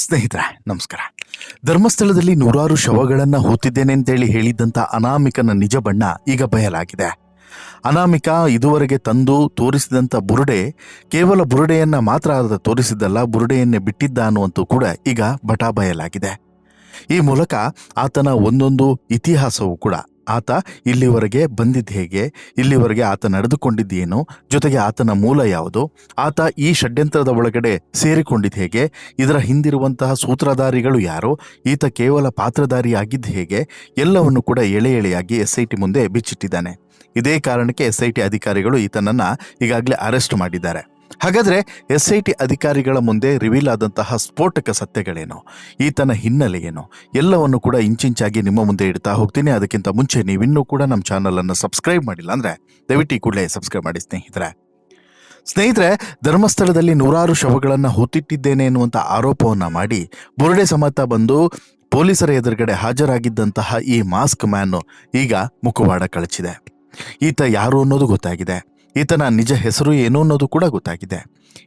ಸ್ನೇಹಿತರೆ, ನಮಸ್ಕಾರ. ಧರ್ಮಸ್ಥಳದಲ್ಲಿ ನೂರಾರು ಶವಗಳನ್ನು ಹೊತ್ತಿದ್ದೇನೆ ಅಂತೇಳಿ ಹೇಳಿದ್ದಂಥ ಅನಾಮಿಕನ ನಿಜ ಬಣ್ಣ ಈಗ ಬಯಲಾಗಿದೆ. ಅನಾಮಿಕ ಇದುವರೆಗೆ ತಂದು ತೋರಿಸಿದಂತ ಬುರುಡೆ ಕೇವಲ ಬುರುಡೆಯನ್ನ ಮಾತ್ರ ಆದ ತೋರಿಸಿದ್ದಲ್ಲ, ಬುರುಡೆಯನ್ನೇ ಬಿಟ್ಟಿದ್ದ ಅನ್ನುವಂತೂ ಕೂಡ ಈಗ ಬಟಾ ಬಯಲಾಗಿದೆ ಈ ಮೂಲಕ ಆತನ ಒಂದೊಂದು ಇತಿಹಾಸವೂ ಕೂಡ ಆತ ಇಲ್ಲಿವರೆಗೆ ಬಂದಿದ್ದು ಹೇಗೆ? ಇಲ್ಲಿವರೆಗೆ ಆತ ನಡೆದುಕೊಂಡಿದ್ದೇನು? ಜೊತೆಗೆ ಆತನ ಮೂಲ ಯಾವುದು? ಆತ ಈ ಷಡ್ಯಂತ್ರದ ಒಳಗಡೆ ಸೇರಿಕೊಂಡಿದ್ದು ಹೇಗೆ? ಇದರ ಹಿಂದಿರುವಂತಹ ಸೂತ್ರಧಾರಿಗಳು ಯಾರು? ಈತ ಕೇವಲ ಪಾತ್ರಧಾರಿಯಾಗಿದ್ದು ಹೇಗೆ? ಎಲ್ಲವನ್ನು ಕೂಡ ಎಳೆ ಎಳೆಯಾಗಿ ಎಸ್ ಐ ಟಿ ಮುಂದೆ ಬಿಚ್ಚಿಟ್ಟಿದ್ದಾನೆ. ಇದೇ ಕಾರಣಕ್ಕೆ ಎಸ್ ಐ ಟಿ ಅಧಿಕಾರಿಗಳು ಈತನನ್ನ ಈಗಾಗಲೇ ಅರೆಸ್ಟ್ ಮಾಡಿದ್ದಾರೆ. ಹಾಗಾದ್ರೆ ಎಸ್ ಐ ಟಿ ಅಧಿಕಾರಿಗಳ ಮುಂದೆ ರಿವೀಲ್ ಆದಂತಹ ಸ್ಫೋಟಕ ಸತ್ಯಗಳೇನು? ಈತನ ಹಿನ್ನೆಲೆ ಏನು ಎಲ್ಲವನ್ನು ಕೂಡ ಇಂಚಿಂಚಾಗಿ ನಿಮ್ಮ ಮುಂದೆ ಇಡ್ತಾ ಹೋಗ್ತೀನಿ. ಅದಕ್ಕಿಂತ ಮುಂಚೆ ನೀವಿನ್ನೂ ಕೂಡ ನಮ್ಮ ಚಾನಲ್ ಅನ್ನು ಸಬ್ಸ್ಕ್ರೈಬ್ ಮಾಡಿಲ್ಲ ಅಂದ್ರೆ ದಯವಿಟ್ಟು ಕೂಡಲೇ ಸಬ್ಸ್ಕ್ರೈಬ್ ಮಾಡಿ ಸ್ನೇಹಿತರೆ. ಸ್ನೇಹಿತರೆ, ಧರ್ಮಸ್ಥಳದಲ್ಲಿ ನೂರಾರು ಶವಗಳನ್ನು ಹೊತ್ತಿಟ್ಟಿದ್ದೇನೆ ಎನ್ನುವಂಥ ಆರೋಪವನ್ನು ಮಾಡಿ ಬುರುಡೆ ಸಮೇತ ಬಂದು ಪೊಲೀಸರ ಎದುರುಗಡೆ ಹಾಜರಾಗಿದ್ದಂತಹ ಈ ಮಾಸ್ಕ್ ಮ್ಯಾನ್ ಈಗ ಮುಖವಾಡ ಕಳಚಿದೆ. ಈತ ಯಾರು ಅನ್ನೋದು ಗೊತ್ತಾಗಿದೆ. ಈತನ ನಿಜ ಹೆಸರು ಏನು ಅನ್ನೋದು ಕೂಡ ಗೊತ್ತಾಗಿದೆ.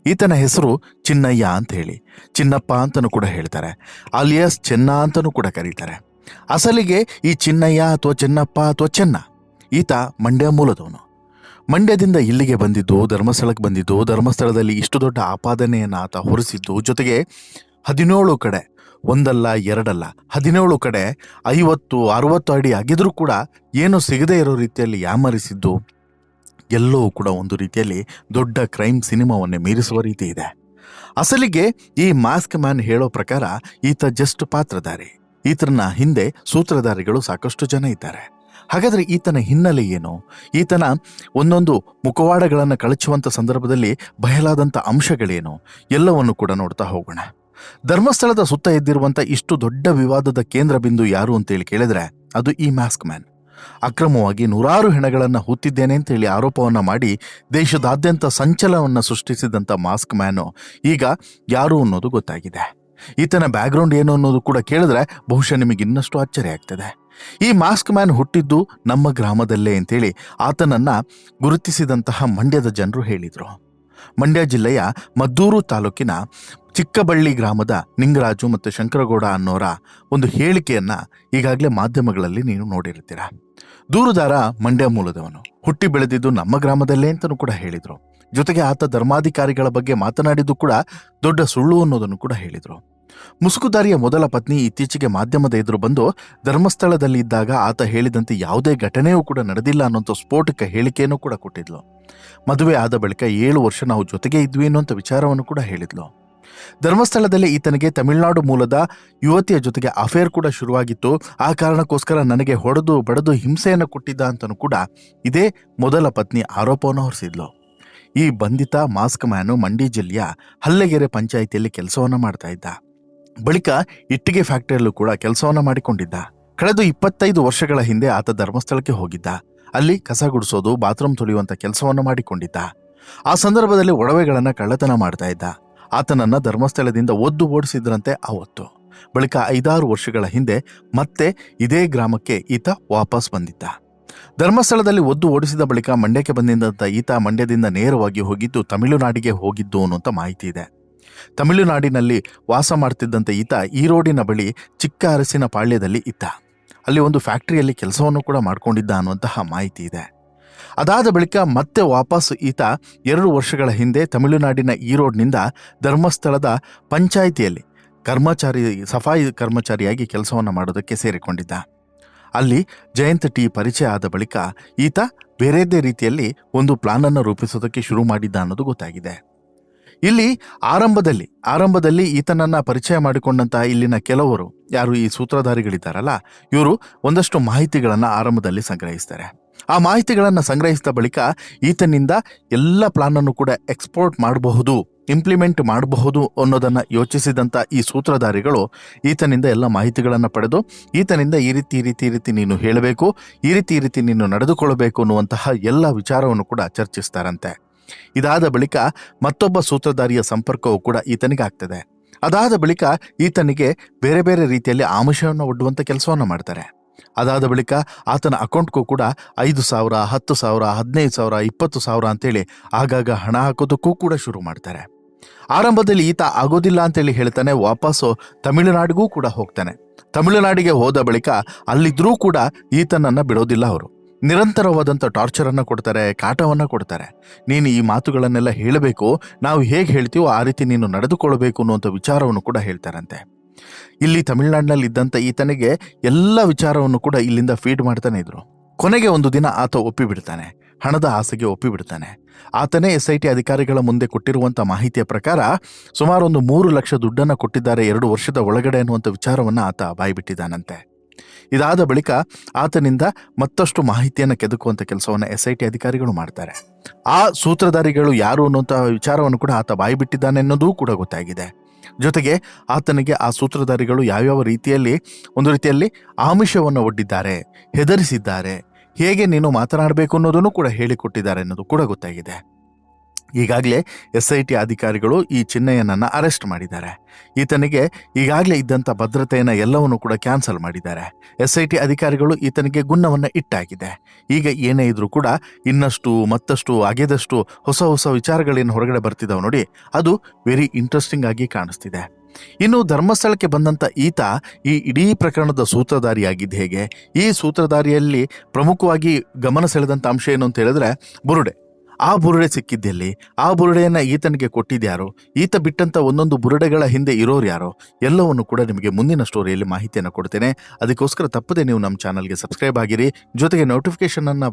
ಈತನ ಹೆಸರು ಚಿನ್ನಯ್ಯ ಅಂತ ಹೇಳಿ. ಚಿನ್ನಪ್ಪ ಅಂತಲೂ ಕೂಡ ಹೇಳ್ತಾರೆ. ಅಲಿಯಾಸ್ ಚೆನ್ನ ಅಂತಲೂ ಕೂಡ ಕರೀತಾರೆ. ಅಸಲಿಗೆ ಈ ಚಿನ್ನಯ್ಯ ಅಥವಾ ಚೆನ್ನಪ್ಪ ಅಥವಾ ಚೆನ್ನ, ಈತ ಮಂಡ್ಯ ಮೂಲದವನು. ಮಂಡ್ಯದಿಂದ ಇಲ್ಲಿಗೆ ಬಂದಿದ್ದು, ಧರ್ಮಸ್ಥಳಕ್ಕೆ ಬಂದಿದ್ದು, ಧರ್ಮಸ್ಥಳದಲ್ಲಿ ಇಷ್ಟು ದೊಡ್ಡ ಆಪಾದನೆಯನ್ನು ಆತ ಹೊರಿಸಿದ್ದು ಜೊತೆಗೆ ಹದಿನೇಳು ಕಡೆ, ಒಂದಲ್ಲ, ಎರಡಲ್ಲ, ಹದಿನೇಳು ಕಡೆ ಐವತ್ತು, ಅರುವತ್ತು ಅಡಿ ಆಗಿದ್ರೂ ಕೂಡ ಏನು ಸಿಗದೇ ಇರೋ ರೀತಿಯಲ್ಲಿ ಯಾಮರಿಸಿದ್ದು ಎಲ್ಲವೂ ಕೂಡ ಒಂದು ರೀತಿಯಲ್ಲಿ ದೊಡ್ಡ ಕ್ರೈಮ್ ಸಿನಿಮಾವನ್ನೇ ಮೀರಿಸುವ ರೀತಿ ಇದೆ. ಅಸಲಿಗೆ ಈ ಮಾಸ್ಕ್ ಮ್ಯಾನ್ ಹೇಳೋ ಪ್ರಕಾರ ಈತ ಜಸ್ಟ್ ಪಾತ್ರಧಾರಿ. ಈತನ ಹಿಂದೆ ಸೂತ್ರಧಾರಿಗಳು ಸಾಕಷ್ಟು ಜನ ಇದ್ದಾರೆ. ಹಾಗಾದರೆ ಈತನ ಹಿನ್ನೆಲೆ ಏನು? ಈತನ ಒಂದೊಂದು ಮುಖವಾಡಗಳನ್ನು ಕಳಚುವಂಥ ಸಂದರ್ಭದಲ್ಲಿ ಬಯಲಾದಂಥ ಅಂಶಗಳೇನು? ಎಲ್ಲವನ್ನು ಕೂಡ ನೋಡ್ತಾ ಹೋಗೋಣ. ಧರ್ಮಸ್ಥಳದ ಸುತ್ತ ಎದ್ದಿರುವಂಥ ಇಷ್ಟು ದೊಡ್ಡ ವಿವಾದದ ಕೇಂದ್ರ ಬಿಂದು ಯಾರು ಅಂತೇಳಿ ಕೇಳಿದ್ರೆ ಅದು ಈ ಮಾಸ್ಕ್ ಮ್ಯಾನ್ ಅಕ್ರಮವಾಗಿ ನೂರಾರು ಹೆಣಗಳನ್ನು ಹುತ್ತಿದ್ದೇನೆ ಅಂತ ಹೇಳಿ ಆರೋಪವನ್ನು ಮಾಡಿ ದೇಶದಾದ್ಯಂತ ಸಂಚಲನವನ್ನು ಸೃಷ್ಟಿಸಿದಂಥ ಮಾಸ್ಕ್ ಮ್ಯಾನು. ಈಗ ಯಾರು ಅನ್ನೋದು ಗೊತ್ತಾಗಿದೆ. ಈತನ ಬ್ಯಾಕ್ಗ್ರೌಂಡ್ ಏನು ಅನ್ನೋದು ಕೂಡ ಕೇಳಿದ್ರೆ ಬಹುಶಃ ನಿಮಗೆ ಇನ್ನಷ್ಟು ಆಶ್ಚರ್ಯ ಆಗ್ತದೆ. ಈ ಮಾಸ್ಕ್ ಮ್ಯಾನ್ ಹುಟ್ಟಿದ್ದು ನಮ್ಮ ಗ್ರಾಮದಲ್ಲೇ ಅಂತೇಳಿ ಆತನನ್ನು ಗುರುತಿಸಿದಂತಹ ಮಂಡ್ಯದ ಜನರು ಹೇಳಿದರು. ಮಂಡ್ಯ ಜಿಲ್ಲೆಯ ಮದ್ದೂರು ತಾಲೂಕಿನ ಚಿಕ್ಕಬಳ್ಳಿ ಗ್ರಾಮದ ನಿಂಗರಾಜು ಮತ್ತು ಶಂಕರಗೌಡ ಅನ್ನೋರ ಒಂದು ಹೇಳಿಕೆಯನ್ನು ಈಗಾಗಲೇ ಮಾಧ್ಯಮಗಳಲ್ಲಿ ನೀವು ನೋಡಿರ್ತೀರ. ದೂರುದಾರ ಮಂಡ್ಯ ಮೂಲದವನು. ಹುಟ್ಟಿ ಬೆಳೆದಿದ್ದು ನಮ್ಮ ಗ್ರಾಮದಲ್ಲೇ ಅಂತಲೂ ಕೂಡ ಹೇಳಿದ್ರು. ಜೊತೆಗೆ ಆತ ಧರ್ಮಾಧಿಕಾರಿಗಳ ಬಗ್ಗೆ ಮಾತನಾಡಿದ್ದು ಕೂಡ ದೊಡ್ಡ ಸುಳ್ಳು ಅನ್ನೋದನ್ನು ಕೂಡ ಹೇಳಿದ್ರು. ಮುಸುಕುದಾರಿಯ ಮೊದಲ ಪತ್ನಿ ಇತ್ತೀಚೆಗೆ ಮಾಧ್ಯಮದ ಎದುರು ಬಂದು ಧರ್ಮಸ್ಥಳದಲ್ಲಿ ಇದ್ದಾಗ ಆತ ಹೇಳಿದಂತೆ ಯಾವುದೇ ಘಟನೆಯೂ ಕೂಡ ನಡೆದಿಲ್ಲ ಅನ್ನೋಂಥ ಸ್ಫೋಟಕ ಹೇಳಿಕೆಯನ್ನು ಕೂಡ ಕೊಟ್ಟಿದ್ಲು. ಮದುವೆ ಆದ ಬಳಿಕ ಏಳು ವರ್ಷ ನಾವು ಜೊತೆಗೆ ಇದ್ವಿ ಅನ್ನುವಂಥ ವಿಚಾರವನ್ನು ಕೂಡ ಹೇಳಿದ್ಲು. ಧರ್ಮಸ್ಥಳದಲ್ಲಿ ಈತನಿಗೆ ತಮಿಳುನಾಡು ಮೂಲದ ಯುವತಿಯ ಜೊತೆಗೆ ಅಫೇರ್ ಕೂಡ ಶುರುವಾಗಿತ್ತು. ಆ ಕಾರಣಕ್ಕೋಸ್ಕರ ನನಗೆ ಹೊಡೆದು ಬಡದು ಹಿಂಸೆಯನ್ನು ಕೊಟ್ಟಿದ್ದ ಅಂತಲೂ ಕೂಡ ಇದೇ ಮೊದಲ ಪತ್ನಿ ಆರೋಪವನ್ನು ಹೊರಿಸಿದ್ಲು. ಈ ಬಂಧಿತ ಮಾಸ್ಕ್ ಮ್ಯಾನು ಮಂಡಿ ಜಿಲ್ಲೆಯ ಹಲ್ಲೆಗೆರೆ ಪಂಚಾಯಿತಿಯಲ್ಲಿ ಕೆಲಸವನ್ನು ಮಾಡ್ತಾ ಇದ್ದ. ಬಳಿಕ ಇಟ್ಟಿಗೆ ಫ್ಯಾಕ್ಟರಿಯಲ್ಲೂ ಕೂಡ ಕೆಲಸವನ್ನ ಮಾಡಿಕೊಂಡಿದ್ದ. ಕಳೆದು ಇಪ್ಪತ್ತೈದು ವರ್ಷಗಳ ಹಿಂದೆ ಆತ ಧರ್ಮಸ್ಥಳಕ್ಕೆ ಹೋಗಿದ್ದ. ಅಲ್ಲಿ ಕಸ ಗುಡಿಸೋದು, ಬಾತ್ರೂಮ್ ತೊಳೆಯುವಂತ ಕೆಲಸವನ್ನು ಮಾಡಿಕೊಂಡಿದ್ದ. ಆ ಸಂದರ್ಭದಲ್ಲಿ ಒಡವೆಗಳನ್ನು ಕಳ್ಳತನ ಮಾಡ್ತಾ ಇದ್ದ. ಆತನನ್ನ ಧರ್ಮಸ್ಥಳದಿಂದ ಒದ್ದು ಓಡಿಸಿದ್ರಂತೆ ಆವತ್ತು. ಬಳಿಕ ಐದಾರು ವರ್ಷಗಳ ಹಿಂದೆ ಮತ್ತೆ ಇದೇ ಗ್ರಾಮಕ್ಕೆ ಈತ ವಾಪಸ್ ಬಂದಿದ್ದ. ಧರ್ಮಸ್ಥಳದಲ್ಲಿ ಒದ್ದು ಓಡಿಸಿದ ಬಳಿಕ ಮಂಡ್ಯಕ್ಕೆ ಬಂದಿದ್ದಂಥ ಈತ ಮಂಡ್ಯದಿಂದ ನೇರವಾಗಿ ಹೋಗಿದ್ದು ತಮಿಳುನಾಡಿಗೆ ಹೋಗಿದ್ದು ಅನ್ನುವಂಥ ಮಾಹಿತಿ ಇದೆ. ತಮಿಳುನಾಡಿನಲ್ಲಿ ವಾಸ ಮಾಡ್ತಿದ್ದಂಥ ಈತ ಈರೋಡಿನ ಬಳಿ ಚಿಕ್ಕ ಅರಸಿನ ಪಾಳ್ಯದಲ್ಲಿ ಇದ್ದ. ಅಲ್ಲಿ ಒಂದು ಫ್ಯಾಕ್ಟರಿಯಲ್ಲಿ ಕೆಲಸವನ್ನು ಕೂಡ ಮಾಡಿಕೊಂಡಿದ್ದ ಅನ್ನುವಂತಹ ಮಾಹಿತಿ ಇದೆ. ಅದಾದ ಬಳಿಕ ಮತ್ತೆ ವಾಪಸ್ ಈತ ಎರಡು ವರ್ಷಗಳ ಹಿಂದೆ ತಮಿಳುನಾಡಿನ ಈರೋಡ್ನಿಂದ ಧರ್ಮಸ್ಥಳದ ಪಂಚಾಯಿತಿಯಲ್ಲಿ ಕರ್ಮಚಾರಿ, ಸಫಾಯಿ ಕರ್ಮಚಾರಿಯಾಗಿ ಕೆಲಸವನ್ನು ಮಾಡೋದಕ್ಕೆ ಸೇರಿಕೊಂಡಿದ್ದ. ಅಲ್ಲಿ ಜಯಂತ್ ಟಿ ಪರಿಚಯ ಆದ ಬಳಿಕ ಈತ ಬೇರೆದೇ ರೀತಿಯಲ್ಲಿ ಒಂದು ಪ್ಲಾನನ್ನು ರೂಪಿಸೋದಕ್ಕೆ ಶುರು ಮಾಡಿದ್ದ ಅನ್ನೋದು ಗೊತ್ತಾಗಿದೆ. ಇಲ್ಲಿ ಆರಂಭದಲ್ಲಿ ಆರಂಭದಲ್ಲಿ ಈತನನ್ನ ಪರಿಚಯ ಮಾಡಿಕೊಂಡಂತಹ ಇಲ್ಲಿನ ಕೆಲವರು, ಯಾರು ಈ ಸೂತ್ರಧಾರಿಗಳಿದ್ದಾರಲ್ಲ, ಇವರು ಒಂದಷ್ಟು ಮಾಹಿತಿಗಳನ್ನು ಆರಂಭದಲ್ಲಿ ಸಂಗ್ರಹಿಸ್ತಾರೆ. ಆ ಮಾಹಿತಿಗಳನ್ನು ಸಂಗ್ರಹಿಸಿದ ಬಳಿಕ ಈತನಿಂದ ಎಲ್ಲ ಪ್ಲಾನ್ ಅನ್ನು ಕೂಡ ಎಕ್ಸ್ಪೋರ್ಟ್ ಮಾಡಬಹುದು, ಇಂಪ್ಲಿಮೆಂಟ್ ಮಾಡಬಹುದು ಅನ್ನೋದನ್ನು ಯೋಚಿಸಿದಂಥ ಈ ಸೂತ್ರಧಾರಿಗಳು ಈತನಿಂದ ಎಲ್ಲ ಮಾಹಿತಿಗಳನ್ನು ಪಡೆದು ಈತನಿಂದ ಈ ರೀತಿ ಈ ರೀತಿ ಈ ರೀತಿ ನೀನು ಹೇಳಬೇಕು, ಈ ರೀತಿ ಈ ರೀತಿ ನೀನು ನಡೆದುಕೊಳ್ಳಬೇಕು ಅನ್ನುವಂತಹ ಎಲ್ಲ ವಿಚಾರವನ್ನು ಕೂಡ ಚರ್ಚಿಸ್ತಾರಂತೆ. ಇದಾದ ಬಳಿಕ ಮತ್ತೊಬ್ಬ ಸೂತ್ರಧಾರಿಯ ಸಂಪರ್ಕವೂ ಕೂಡ ಈತನಿಗೆ ಆಗ್ತದೆ. ಅದಾದ ಬಳಿಕ ಈತನಿಗೆ ಬೇರೆ ಬೇರೆ ರೀತಿಯಲ್ಲಿ ಆಮಿಷವನ್ನು ಒಡ್ಡುವಂಥ ಕೆಲಸವನ್ನು ಮಾಡ್ತಾರೆ. ಅದಾದ ಬಳಿಕ ಆತನ ಅಕೌಂಟ್ಗೂ ಕೂಡ ಐದು ಸಾವಿರ, ಹತ್ತು ಸಾವಿರ, ಹದಿನೈದು ಸಾವಿರ, ಇಪ್ಪತ್ತು ಸಾವಿರ ಅಂತೇಳಿ ಆಗಾಗ ಹಣ ಹಾಕೋದಕ್ಕೂ ಕೂಡ ಶುರು ಮಾಡ್ತಾರೆ. ಆರಂಭದಲ್ಲಿ ಈತ ಆಗೋದಿಲ್ಲ ಅಂತೇಳಿ ಹೇಳ್ತಾನೆ, ವಾಪಸ್ಸು ತಮಿಳುನಾಡಿಗೂ ಕೂಡ ಹೋಗ್ತಾನೆ. ತಮಿಳುನಾಡಿಗೆ ಹೋದ ಬಳಿಕ ಅಲ್ಲಿದ್ರೂ ಕೂಡ ಈತನನ್ನ ಬಿಡೋದಿಲ್ಲ ಅವರು. ನಿರಂತರವಾದಂಥ ಟಾರ್ಚರನ್ನು ಕೊಡ್ತಾರೆ, ಕಾಟವನ್ನ ಕೊಡ್ತಾರೆ. ನೀನು ಈ ಮಾತುಗಳನ್ನೆಲ್ಲ ಹೇಳಬೇಕು, ನಾವು ಹೇಗೆ ಹೇಳ್ತೀವೋ ಆ ರೀತಿ ನೀನು ನಡೆದುಕೊಳ್ಬೇಕು ಅನ್ನುವಂಥ ವಿಚಾರವನ್ನು ಕೂಡ ಹೇಳ್ತಾರಂತೆ. ಇಲ್ಲಿ ತಮಿಳುನಾಡಿನಲ್ಲಿ ಇದ್ದಂಥ ಈತನಿಗೆ ಎಲ್ಲ ವಿಚಾರವನ್ನು ಕೂಡ ಇಲ್ಲಿಂದ ಫೀಡ್ ಮಾಡ್ತಾನೆ ಇದ್ರು. ಕೊನೆಗೆ ಒಂದು ದಿನ ಆತ ಒಪ್ಪಿಬಿಡ್ತಾನೆ. ಹಣದ ಆಸೆಗೆ ಒಪ್ಪಿಬಿಡ್ತಾನೆ. ಆತನೇ ಎಸ್ ಐ ಟಿ ಅಧಿಕಾರಿಗಳ ಮುಂದೆ ಕೊಟ್ಟಿರುವಂಥ ಮಾಹಿತಿಯ ಪ್ರಕಾರ ಸುಮಾರು ಒಂದು ಮೂರು ಲಕ್ಷ ದುಡ್ಡನ್ನು ಕೊಟ್ಟಿದ್ದಾರೆ ಎರಡು ವರ್ಷದ ಒಳಗಡೆ ಅನ್ನುವಂಥ ವಿಚಾರವನ್ನು ಆತ ಬಾಯಿಬಿಟ್ಟಿದ್ದಾನಂತೆ ಇದಾದ ಬಳಿಕ ಆತನಿಂದ ಮತ್ತಷ್ಟು ಮಾಹಿತಿಯನ್ನು ಕೆದಕುವಂಥ ಕೆಲಸವನ್ನು ಎಸ್ ಐ ಟಿ ಅಧಿಕಾರಿಗಳು ಮಾಡ್ತಾರೆ. ಆ ಸೂತ್ರಧಾರಿಗಳು ಯಾರು ಅನ್ನುವಂಥ ವಿಚಾರವನ್ನು ಕೂಡ ಆತ ಬಾಯಿಬಿಟ್ಟಿದ್ದಾನೆ ಅನ್ನೋದೂ ಕೂಡ ಗೊತ್ತಾಗಿದೆ. ಜೊತೆಗೆ ಆತನಿಗೆ ಆ ಸೂತ್ರಧಾರಿಗಳು ಯಾವ್ಯಾವ ರೀತಿಯಲ್ಲಿ, ಒಂದು ರೀತಿಯಲ್ಲಿ ಆಮಿಷವನ್ನು ಒಡ್ಡಿದ್ದಾರೆ, ಹೆದರಿಸಿದ್ದಾರೆ, ಹೇಗೆ ನೀನು ಮಾತನಾಡಬೇಕು ಅನ್ನೋದನ್ನು ಕೂಡ ಹೇಳಿಕೊಟ್ಟಿದ್ದಾರೆ ಅನ್ನೋದು ಕೂಡ ಗೊತ್ತಾಗಿದೆ. ಈಗಾಗಲೇ ಎಸ್ ಐ ಟಿ ಅಧಿಕಾರಿಗಳು ಈ ಚಿನ್ನಯ್ಯನನ್ನು ಅರೆಸ್ಟ್ ಮಾಡಿದ್ದಾರೆ. ಈತನಿಗೆ ಈಗಾಗಲೇ ಇದ್ದಂಥ ಭದ್ರತೆಯನ್ನು ಎಲ್ಲವನ್ನು ಕೂಡ ಕ್ಯಾನ್ಸಲ್ ಮಾಡಿದ್ದಾರೆ. ಎಸ್ ಐ ಟಿ ಅಧಿಕಾರಿಗಳು ಈತನಿಗೆ ಗುನ್ನವನ್ನು ಇಟ್ಟಾಗಿದೆ. ಈಗ ಏನೇ ಇದ್ರೂ ಕೂಡ ಇನ್ನಷ್ಟು, ಮತ್ತಷ್ಟು, ಅಗೆದಷ್ಟು ಹೊಸ ಹೊಸ ವಿಚಾರಗಳೇನು ಹೊರಗಡೆ ಬರ್ತಿದ್ದಾವೆ ನೋಡಿ ಅದು ವೆರಿ ಇಂಟ್ರೆಸ್ಟಿಂಗ್ ಆಗಿ ಕಾಣಿಸ್ತಿದೆ. ಇನ್ನು ಧರ್ಮಸ್ಥಳಕ್ಕೆ ಬಂದಂಥ ಈತ ಈ ಇಡೀ ಪ್ರಕರಣದ ಸೂತ್ರಧಾರಿಯಾಗಿದ್ದು ಹೇಗೆ? ಈ ಸೂತ್ರಧಾರಿಯಲ್ಲಿ ಪ್ರಮುಖವಾಗಿ ಗಮನ ಸೆಳೆದಂಥ ಅಂಶ ಏನು ಅಂತ ಹೇಳಿದ್ರೆ, ಬುರುಡೆ. ಆ ಬುರುಡೆ ಸಿಕ್ಕಿದ್ದೆಲ್ಲಿ, ಆ ಬುರುಡೆಯನ್ನು ಈತನಿಗೆ ಕೊಟ್ಟಿದ್ಯಾರೋ? ಈತ ಬಿಟ್ಟಂಥ ಒಂದೊಂದು ಬುರುಡೆಗಳ ಹಿಂದೆ ಇರೋರು ಯಾರೋ? ಎಲ್ಲವನ್ನು ಕೂಡ ನಿಮಗೆ ಮುಂದಿನ ಸ್ಟೋರಿಯಲ್ಲಿ ಮಾಹಿತಿಯನ್ನು ಕೊಡ್ತೇನೆ. ಅದಕ್ಕೋಸ್ಕರ ತಪ್ಪದೆ ನೀವು ನಮ್ಮ ಚಾನಲ್ಗೆ ಸಬ್ಸ್ಕ್ರೈಬ್ ಆಗಿರಿ. ಜೊತೆಗೆ ನೋಟಿಫಿಕೇಷನನ್ನು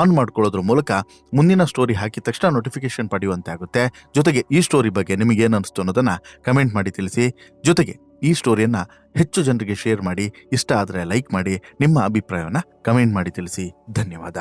ಆನ್ ಮಾಡ್ಕೊಳ್ಳೋದ್ರ ಮೂಲಕ ಮುಂದಿನ ಸ್ಟೋರಿ ಹಾಕಿದ ತಕ್ಷಣ ನೋಟಿಫಿಕೇಶನ್ ಪಡೆಯುವಂತೆ ಆಗುತ್ತೆ. ಜೊತೆಗೆ ಈ ಸ್ಟೋರಿ ಬಗ್ಗೆ ನಿಮಗೇನು ಅನಿಸ್ತು ಅನ್ನೋದನ್ನು ಕಮೆಂಟ್ ಮಾಡಿ ತಿಳಿಸಿ. ಜೊತೆಗೆ ಈ ಸ್ಟೋರಿಯನ್ನು ಹೆಚ್ಚು ಜನರಿಗೆ ಶೇರ್ ಮಾಡಿ, ಇಷ್ಟ ಆದರೆ ಲೈಕ್ ಮಾಡಿ, ನಿಮ್ಮ ಅಭಿಪ್ರಾಯವನ್ನು ಕಮೆಂಟ್ ಮಾಡಿ ತಿಳಿಸಿ. ಧನ್ಯವಾದ.